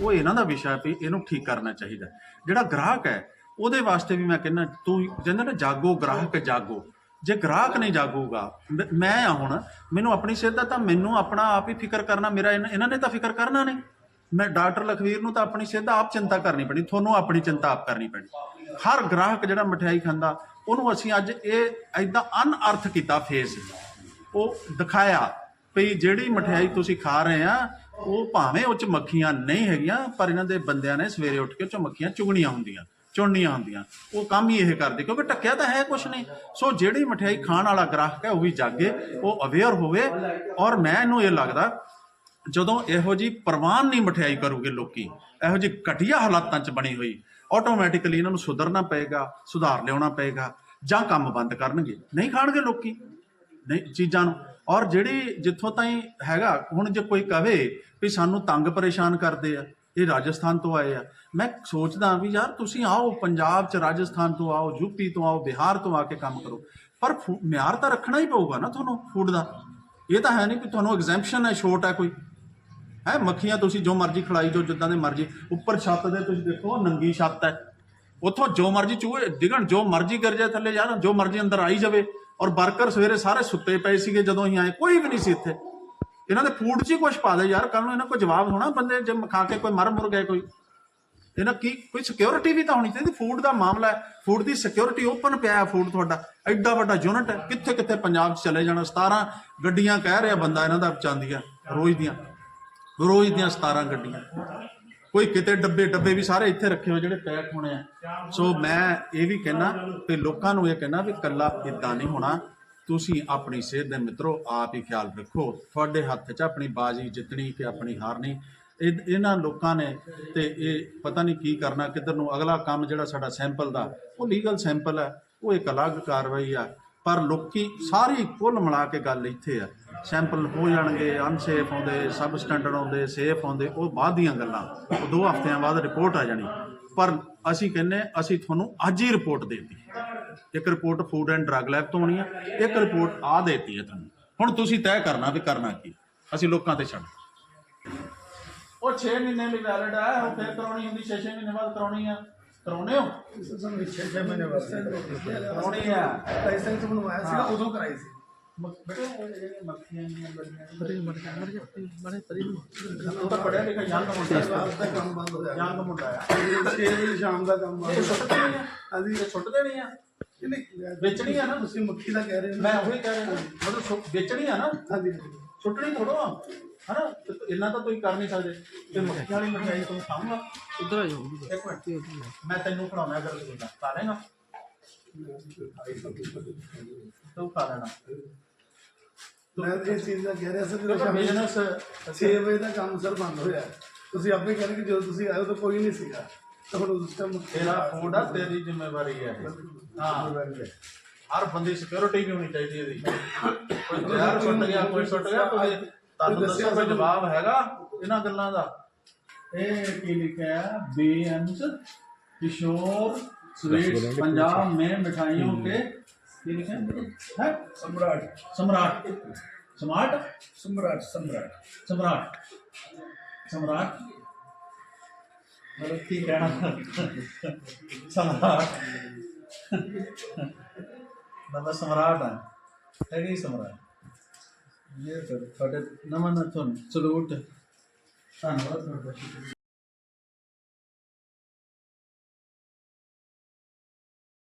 ਉਹ ਇਹਨਾਂ ਦਾ ਵਿਸ਼ਾ ਵੀ ਇਹਨੂੰ ਠੀਕ ਕਰਨਾ ਚਾਹੀਦਾ ਜਿਹੜਾ ਗ੍ਰਾਹਕ ਹੈ, ਉਹਦੇ ਵਾਸਤੇ ਵੀ ਮੈਂ ਕਹਿੰਦਾ, ਤੂੰ ਕਹਿੰਦਾ ਨਾ ਜਾਗੋ, ਗ੍ਰਾਹਕ ਜਾਗੋ। ਜੇ ਗ੍ਰਾਹਕ ਨਹੀਂ ਜਾਗੂਗਾ, ਮੈਂ ਆ ਹੁਣ, ਮੈਨੂੰ ਆਪਣੀ ਸਿਹਤ ਦਾ ਤਾਂ ਮੈਨੂੰ ਆਪਣਾ ਆਪ ਹੀ ਫਿਕਰ ਕਰਨਾ, ਮੇਰਾ ਇਹਨਾਂ ਨੇ ਤਾਂ ਫਿਕਰ ਕਰਨਾ ਨਹੀਂ। ਮੈਂ ਡਾਕਟਰ ਲਖਵੀਰ ਨੂੰ ਤਾਂ ਆਪਣੀ ਸਿਹਤ ਦਾ ਆਪ ਚਿੰਤਾ ਕਰਨੀ ਪੈਣੀ, ਤੁਹਾਨੂੰ ਆਪਣੀ ਚਿੰਤਾ ਆਪ ਕਰਨੀ ਪੈਣੀ। ਹਰ ਗ੍ਰਾਹਕ ਜਿਹੜਾ ਮਠਿਆਈ ਖਾਂਦਾ, ਉਹਨੂੰ ਅਸੀਂ ਅੱਜ ਇਹ ਐਦਾਂ ਅਨਅਰਥ ਕੀਤਾ ਫੇਸ ਉਹ ਦਿਖਾਇਆ ਵੀ ਜਿਹੜੀ ਮਠਿਆਈ ਤੁਸੀਂ ਖਾ ਰਹੇ ਆ ਉਹ ਭਾਵੇਂ ਉਹ ਚ ਮੱਖੀਆਂ ਨਹੀਂ ਹੈਗੀਆਂ, ਪਰ ਇਹਨਾਂ ਦੇ ਬੰਦਿਆਂ ਨੇ ਸਵੇਰੇ ਉੱਠ ਕੇ ਉਹ ਚ ਮੱਖੀਆਂ ਚੁਗਣੀਆਂ ਹੁੰਦੀਆਂ, ਚੁਣਨੀਆਂ ਹੁੰਦੀਆਂ। ਉਹ ਕੰਮ ਹੀ ਇਹ ਕਰਦੇ, ਕਿਉਂਕਿ ਟੱਕਿਆ ਤਾਂ ਹੈ ਕੁਛ ਨਹੀਂ। ਸੋ ਜਿਹੜੀ ਮਠਿਆਈ ਖਾਣ ਵਾਲਾ ਗ੍ਰਾਹਕ ਹੈ, ਉਹ ਵੀ ਜਾਗੇ, ਉਹ ਅਵੇਅਰ ਹੋਵੇ। ਔਰ ਮੈਂ ਇਹਨੂੰ ਇਹ ਲੱਗਦਾ, ਜਦੋਂ ਇਹੋ ਜੀ ਪ੍ਰਵਾਨ ਨਹੀਂ ਮਠਿਆਈ ਕਰੂਗੇ ਲੋਕੀ, ਇਹੋ ਜੀ ਘਟੀਆ ਹਾਲਾਤਾਂ 'ਚ ਬਣੀ ਹੋਈ ਆਟੋਮੈਟਿਕਲੀ ਇਹਨਾਂ ਨੂੰ ਸੁਧਰਨਾ ਪਏਗਾ, ਸੁਧਾਰ ਲਿਆਉਣਾ ਪਏਗਾ, ਜਾਂ ਕੰਮ ਬੰਦ ਕਰਨਗੇ। ਨਹੀਂ ਖਾਣਗੇ ਲੋਕੀ, ਨਹੀਂ, ਚੀਜ਼ਾਂ ਨੂੰ। ਔਰ ਜਿਹੜੀ ਜਿੱਥੋਂ ਤਾਈਂ ਹੈਗਾ, ਹੁਣ ਜੇ ਕੋਈ ਕਵੇ ਵੀ ਸਾਨੂੰ ਤੰਗ ਪਰੇਸ਼ਾਨ ਕਰਦੇ ਆ, ਇਹ ਰਾਜਸਥਾਨ ਤੋਂ ਆਏ ਆ। ਮੈਂ ਸੋਚਦਾ ਵੀ ਯਾਰ ਤੁਸੀਂ ਆਓ, ਪੰਜਾਬ ਚ ਰਾਜਸਥਾਨ ਤੋਂ ਆਓ ਯੂਪੀ ਤੋਂ ਆਓ, ਬਿਹਾਰ ਤੋਂ ਆ ਕੇ ਕੰਮ ਕਰੋ। ਪਰ ਫੂ- ਮਿਆਰ ਤਾਂ ਰੱਖਣਾ ਹੀ ਪਊਗਾ ਨਾ ਤੁਹਾਨੂੰ ਫੂਡ ਦਾ। ਇਹ ਤਾਂ ਹੈ ਨਹੀਂ ਕਿ ਤੁਹਾਨੂੰ ਐਗਜ਼ੈਂਪਸ਼ਨ ਹੈ, ਛੋਟ ਹੈ ਕੋਈ। ਹੈ, ਮੱਖੀਆਂ ਤੁਸੀਂ ਜੋ ਮਰਜ਼ੀ ਖਿਲਾਈ ਜੋ ਜਿੱਦਾਂ ਦੇ ਮਰਜ਼ੀ। ਉੱਪਰ ਛੱਤ ਦੇ ਤੁਸੀਂ ਦੇਖੋ, ਨੰਗੀ ਛੱਤ ਹੈ। ਉੱਥੋਂ ਜੋ ਮਰਜ਼ੀ ਚੂਹੇ, ਡਿਗਣ, ਜੋ ਮਰਜ਼ੀ ਗਿਰ ਜਾਏ ਥੱਲੇ ਜਾਣ ਜੋ ਮਰਜ਼ੀ ਅੰਦਰ ਆਈ ਜਾਵੇ। ਔਰ ਵਰਕਰ ਸਵੇਰੇ ਸਾਰੇ ਸੁੱਤੇ ਪਏ ਸੀਗੇ ਜਦੋਂ ਹੀ ਆਏ, ਕੋਈ ਵੀ ਨਹੀਂ ਸੀ ਇੱਥੇ। ਇਹਨਾਂ ਦੇ ਫੂਡ 'ਚ ਹੀ ਕੁਝ ਪਾ ਦੇ ਯਾਰ ਕੱਲ ਨੂੰ ਇਹਨਾਂ ਕੋਲ ਜਵਾਬ ਹੋਣਾ ਬੰਦੇ, ਜੇ ਖਾ ਕੇ ਕੋਈ ਮਰ ਮੁਰ ਗਏ ਕੋਈ। ਇਹਨਾਂ ਕੀ, ਕੋਈ ਸਿਕਿਉਰਿਟੀ ਵੀ ਤਾਂ ਹੋਣੀ ਚਾਹੀਦੀ, ਫੂਡ ਦਾ ਮਾਮਲਾ ਹੈ। ਫੂਡ ਦੀ ਸਿਕਿਉਰਿਟੀ ਓਪਨ ਪਿਆ ਹੈ, ਫੂਡ ਤੁਹਾਡਾ। ਐਡਾ ਵੱਡਾ ਯੂਨਿਟ ਹੈ, ਕਿੱਥੇ ਕਿੱਥੇ ਪੰਜਾਬ 'ਚ ਚਲੇ ਜਾਣਾ 17 ਗੱਡੀਆਂ ਕਹਿ ਰਿਹਾ ਬੰਦਾ ਇਹਨਾਂ ਦਾ ਚਾਂਦੀਆਂ ਰੋਜ਼ ਦੀਆਂ। ਰੋਜ਼ ਦੀਆਂ 17 ਗੱਡੀਆਂ। ਕੋਈ ਕਿਤੇ ਡੱਬੇ ਡੱਬੇ ਵੀ ਸਾਰੇ ਇੱਥੇ ਰੱਖੇ ਹੋਏ ਜਿਹੜੇ ਪੈਕ ਹੋਣੇ ਆ। ਸੋ ਮੈਂ ਇਹ ਵੀ ਕਹਿਣਾ ਕਿ ਲੋਕਾਂ ਨੂੰ ਇਹ ਕਹਿਣਾ ਵੀ ਕੱਲਾ ਇਦਾਂ ਨਹੀਂ ਹੋਣਾ। ਤੁਸੀਂ ਆਪਣੀ ਸਿਹਤ ਦੇ ਮਿੱਤਰੋ, ਆਪ ਹੀ ਖਿਆਲ ਰੱਖੋ। ਤੁਹਾਡੇ ਹੱਥ 'ਚ ਆਪਣੀ ਬਾਜੀ ਜਿੱਤਣੀ ਕਿ ਆਪਣੀ ਹਾਰਨੀ। ਇਹਨਾਂ ਲੋਕਾਂ ਨੇ ਤੇ ਇਹ ਪਤਾ ਨਹੀਂ ਕੀ ਕਰਨਾ, ਕਿੱਧਰ ਨੂੰ ਅਗਲਾ ਕੰਮ ਜਿਹੜਾ ਸਾਡਾ ਸੈਂਪਲ ਦਾ, ਉਹ ਲੀਗਲ ਸੈਂਪਲ ਹੈ, ਉਹ ਇੱਕ ਅਲੱਗ ਕਾਰਵਾਈ ਆ। ਪਰ ਲੋਕੀ ਸਾਰੀ ਕੁੱਲ ਮਿਲਾ ਕੇ ਗੱਲ ਇੱਥੇ ਆ। ਸੈਂਪਲ ਹੋ ਜਾਣਗੇ ਅਨਸੇਫ ਆਉਂਦੇ ਸਬ ਸਟੈਂਡਰਡ ਆਉਂਦੇ ਸੇਫ ਆਉਂਦੇ, ਉਹ ਬਾਅਦ ਦੀਆਂ ਗੱਲਾਂ। ਉਹ ਦੋ ਹਫ਼ਤਿਆਂ ਬਾਅਦ ਰਿਪੋਰਟ ਆ ਜਾਣੀ। ਪਰ ਅਸੀਂ ਕਹਿੰਨੇ ਅਸੀਂ ਤੁਹਾਨੂੰ ਅੱਜ ਹੀ ਰਿਪੋਰਟ ਦੇਤੀ। ਇੱਕ report food and drug lab ਤੋਂ ਆਉਣੀ ਆ, ਇੱਕ ਰਿਪੋਰਟ ਆ ਦੇਤੀ ਹੈ ਤੁਹਾਨੂੰ। ਹੁਣ ਤੁਸੀਂ ਤੈਅ ਕਰਨਾ ਵੀ ਕਰਨਾ ਕੀ? ਅਸੀਂ ਲੋਕਾਂ ਤੇ ਛੱਡ। ਉਹ 6 ਮਹੀਨੇ ਲਈ ਵੈਲਿਡ ਹੈ ਉਹ ਫਿਰ ਕਰਾਉਣੀ ਹੁੰਦੀ 6 ਮਹੀਨੇ ਬਾਅਦ ਕਰਾਉਣੀ ਆ। ਕਰਾਉਣੇ ਹੋ? ਛੇ ਛੇ ਮਹੀਨੇ ਵਾਸਤੇ ਕਰਾਉਣੀ ਆ। ਲਾਇਸੈਂਸ ਬਣਵਾਇਆ ਸੀਗਾ ਉਦੋਂ ਕਰਾਈ ਸੀ ਬੇਟੇ ਉਹ ਜਿਹੜੀਆਂ ਮੱਖੀਆਂ ਦੀਆਂ ਬੜੀਆਂ ਪਰੇ ਮਰ ਜਾ ਮਰ ਜਾ ਬੜੇ ਪਰੇ ਉਹ ਤਾਂ ਪੜਿਆ ਲਿਖਿਆ ਯੰਗ ਮੁੰਡਾ ਹੈ। ਰਾਤ ਦਾ ਕੰਮ ਬੰਦ ਹੋ ਮੁੰਡਾ ਆ। 6 ਵਜੇ ਸ਼ਾਮ ਦਾ ਕੰਮ ਬੰਦ ਆ ਆ ਵੇਚਣੀ ਆ ਨਾ। ਤੁਸੀਂ ਮੱਖੀ ਦਾ ਕਹਿ ਰਹੇ ਹੋ। ਮੈਂ ਉਹੀ ਕਹਿ ਰਿਹਾ। ਮਤਲਬ ਸੁੱਟ- ਵੇਚਣੀ ਆ ਨਾ। ਹਾਂਜੀ। ਸੁੱਟਣੀ ਥੋੜੋ ਹਨਾ? ਇੰਨਾ ਤਾਂ ਤੁਸੀਂ ਕਰ ਨਹੀਂ ਸਕਦੇ। ਤੇ ਮੱਖੀ ਵਾਲੀ ਮਠਿਆਈ ਤੁਹਾਨੂੰ ਖਾਊਂਗਾ। ਉਧਰ ਆ ਜਾਓ ਇੱਕ ਮਿੰਟ। ਮੈਂ ਤੈਨੂੰ ਖਿਲਾਉਣਾ ਅਗਰ ਤੂੰ ਦਾ ਖਾ ਲੇਗਾ ਤੂੰ ਖਾ ਲੈਣਾ। ਮੈਂ ਇਹ ਚੀਜ਼ ਦਾ ਕਹਿ ਰਿਹਾ ਸੀ ਜਦੋਂ ਸ਼ਾਮੀ ਬਿਜ਼ਨਸ 6 ਵਜੇ ਦਾ ਕੰਮ ਸਰ ਬੰਦ ਹੋਇਆ ਤੁਸੀਂ ਆਪੇ ਕਹਿੰਦੇ ਕਿ ਜਦੋਂ ਤੁਸੀਂ ਆਏ ਤਾਂ ਕੋਈ ਨਹੀਂ ਸੀਗਾ। ਤਾਂ ਹੁਣ ਉਸ ਟਾਈਮ ਤੇਰਾ ਫੂਡ ਆ ਤੇਰੀ ਜ਼ਿੰਮੇਵਾਰੀ ਹੈ ਇਹ। ਹਾਂ। ਹਰ ਬੰਦੇ ਸਿਕਿਉਰਿਟੀ ਵੀ ਹੋਣੀ ਚਾਹੀਦੀ ਹੈ ਇਹਦੀ। ਕੋਈ ਜ਼ਹਿਰ ਸੁੱਟ ਗਿਆ ਕੋਈ ਸੁੱਟ ਗਿਆ ਕੋਈ ਤੁਹਾਨੂੰ ਦੱਸਿਆ ਕੋਈ ਜਵਾਬ ਹੈਗਾ ਇਹਨਾਂ ਗੱਲਾਂ ਦਾ ਇਹ ਕੀ ਲਿਖਿਆ ਹੈ ਬੇਅੰਸ किशोर स्वीट्स पंजाब में मिठाइयों के ये लिखा है है? सम्राट सम्राट स्मार्ट सम्राट सम्राट सम्राट सम्राट मतलब ठीक है ना सम्राट मतलब सम्राट है है कि सम्राट లేదు సార్ పడే నమ్మన్నా చూడండి చూడు ఊట